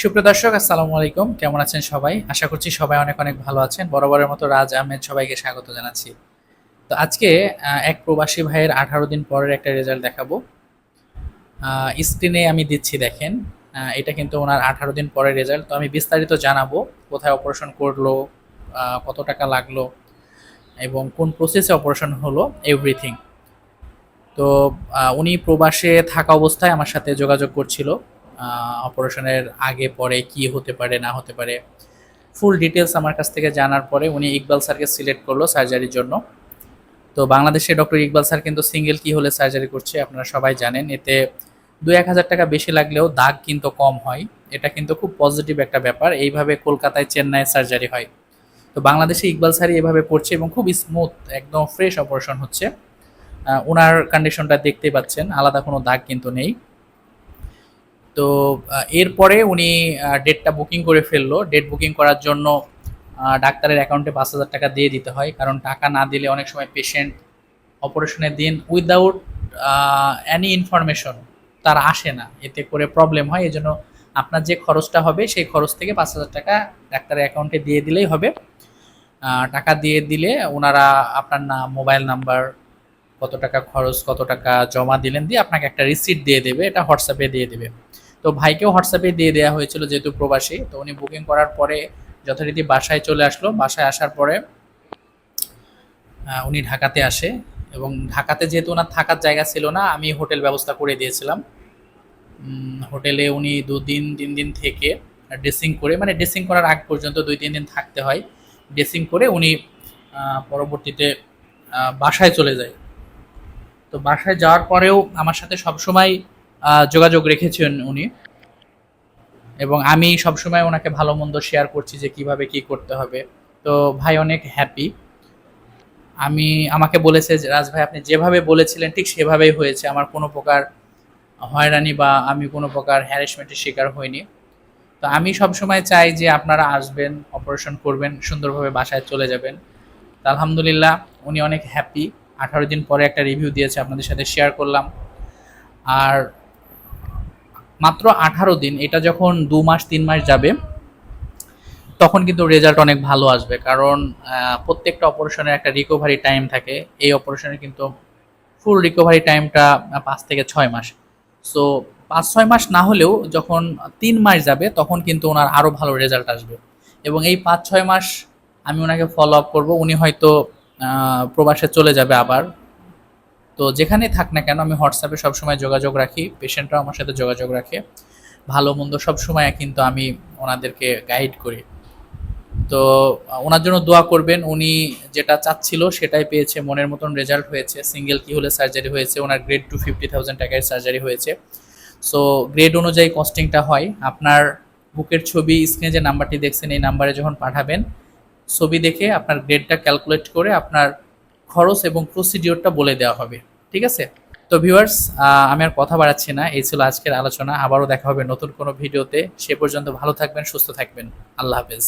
সুপ্রিয় দর্শক, আসসালামু আলাইকুম। কেমন আছেন সবাই? আশা করছি সবাই অনেক অনেক ভালো আছেন। বরাবরের মতো রাজ আহমেদ সবাইকে স্বাগত জানাচ্ছি। তো আজকে এক প্রবাসী ভাইয়ের আঠারো দিন পরের একটা রেজাল্ট দেখাবো। স্ক্রিনে আমি দিচ্ছি, দেখেন। এটা কিন্তু ওনার আঠারো দিন পরের রেজাল্ট তো আমি বিস্তারিত জানাব, কোথায় অপারেশন করল কত টাকা লাগল এবং কোন প্রসেসে অপারেশন হলো এভরিথিং তো উনি প্রবাসে থাকা অবস্থায় আমার সাথে যোগাযোগ করছিল। অপারেশনের আগে, পরে কি হতে পারে, না হতে পারে, ফুল ডিটেলস আমার কাছ থেকে জানার পরে উনি ইকবাল স্যারকে সিলেক্ট করল সার্জারির জন্য। তো বাংলাদেশে ডক্টর ইকবাল স্যার কিন্তু সিঙ্গেল কি হলে সার্জারি করছে আপনারা সবাই জানেন। এতে দু এক হাজার টাকা বেশি লাগলেও দাগ কিন্তু কম হয়। এটা কিন্তু খুব পজিটিভ একটা ব্যাপার। এইভাবে কলকাতায় চেন্নাইয়ে সার্জারি হয়। তো বাংলাদেশে ইকবাল স্যারই এভাবে করছে এবং খুব স্মুথ একদম ফ্রেশ অপারেশন হচ্ছে। ওনার কন্ডিশনটা দেখতে পাচ্ছেন। আলাদা কোনো দাগ কিন্তু নেই। তো এরপরে উনি ডেটটা বুকিং করে ফেলল। ডেট বুকিং করার জন্য ডাক্তারের অ্যাকাউন্টে পাঁচ হাজার টাকা দিয়ে দিতে হয়। কারণ টাকা না দিলে অনেক সময় পেশেন্ট অপারেশনের দিন উইদাউট অ্যানি ইনফরমেশন তার আসে না। এতে করে প্রবলেম হয়। এই জন্য আপনার যে খরচটা হবে, সেই খরচ থেকে পাঁচ হাজার টাকা ডাক্তারের অ্যাকাউন্টে দিয়ে দিলেই হবে। টাকা দিয়ে দিলে ওনারা আপনার নাম মোবাইল নাম্বার কত টাকা খরচ, কত টাকা জমা দিলেন, দিয়ে আপনাকে একটা রিসিট দিয়ে দেবে। এটা হোয়াটসঅ্যাপে দিয়ে দেবে। তো ভাইকেও হোয়াটসঅ্যাপে দিয়ে দেওয়া হয়েছিল যেহেতু প্রবাসী, তো উনি বুকিং করার পরে যথারীতি বাসায় চলে আসলো। বাসায় আসার পরে উনি ঢাকাতে আসে এবং ঢাকাতে যেহেতু ওনার থাকার জায়গা ছিল না, আমি হোটেল ব্যবস্থা করে দিয়েছিলাম। হোটেলে উনি দুদিন, তিন দিন থেকে ড্রেসিং করে মানে ড্রেসিং করার আগ পর্যন্ত দুই, তিন দিন থাকতে হয়। ড্রেসিং করে উনি পরবর্তীতে বাসায় চলে যায়। তো বাসায় যাওয়ার পরেও আমার সাথে সবসময় যোগাযোগ রেখেছেন উনি। এবং আমি সবসময় ওনাকে ভালো মন্দ শেয়ার করছি যে কীভাবে কি করতে হবে। তো ভাই অনেক হ্যাপি আমি, আমাকে বলেছে যে, রাজ ভাই, আপনি যেভাবে বলেছিলেন, ঠিক সেভাবেই হয়েছে। আমার কোনো প্রকার হয়রানি বা আমি কোনো প্রকার হ্যারাসমেন্টের শিকার হইনি। তো আমি সবসময় চাই যে আপনারা আসবেন অপারেশন করবেন, সুন্দরভাবে বাসায় চলে যাবেন। তো আলহামদুলিল্লাহ, উনি অনেক হ্যাপি আঠারো দিন পরে একটা রিভিউ দিয়েছে, আপনাদের সাথে শেয়ার করলাম। আর মাত্র আঠারো দিন, এটা যখন দু মাস, তিন মাস যাবে, তখন কিন্তু রেজাল্ট অনেক ভালো আসবে। কারণ প্রত্যেকটা অপারেশনের একটা রিকভারি টাইম থাকে। এই অপারেশনের কিন্তু ফুল রিকভারি টাইমটা পাঁচ থেকে ছয় মাস। সো পাঁচ, ছয় মাস না হলেও যখন তিন মাস যাবে, তখন কিন্তু ওনার আরও ভালো রেজাল্ট আসবে। এবং এই পাঁচ, ছয় মাস আমি ওনাকে ফলো আপ করব। উনি হয়তো প্রবাসে চলে যাবে আবার। তো যেখানেই থাক না কেন, আমি হোয়াটসঅ্যাপে সবসময় যোগাযোগ রাখি পেশেন্টরাও আমার সাথে যোগাযোগ রাখে। ভালো মন্দ সবসময় কিন্তু আমি ওনাদেরকে গাইড করি। তো ওনার জন্য দোয়া করবেন, উনি যেটা চাচ্ছিল সেটাই পেয়েছে, মনের মতন রেজাল্ট হয়েছে। সিঙ্গেল কি হলে সার্জারি হয়েছে, ওনার গ্রেড টু ফিফটি থাউজেন্ড টাকায় সার্জারি হয়েছে। সো গ্রেড অনুযায়ী কস্টিংটা হয়। আপনার বুকের ছবি স্ক্রিনে যে নাম্বারটি দেখছেন, এই নাম্বারে যখন পাঠাবেন, ছবি দেখে আপনার গ্রেডটা ক্যালকুলেট করে আপনার খরচ এবং প্রসিডিওরটা বলে দেওয়া হবে, ঠিক আছে? তো ভিউয়ার্স আমি আর কথা বাড়াচ্ছি না, এই ছিল আজকের আলোচনা, আবারও দেখা হবে নতুন কোনো ভিডিওতে, সে পর্যন্ত ভালো থাকবেন, সুস্থ থাকবেন, আল্লাহ হাফেজ।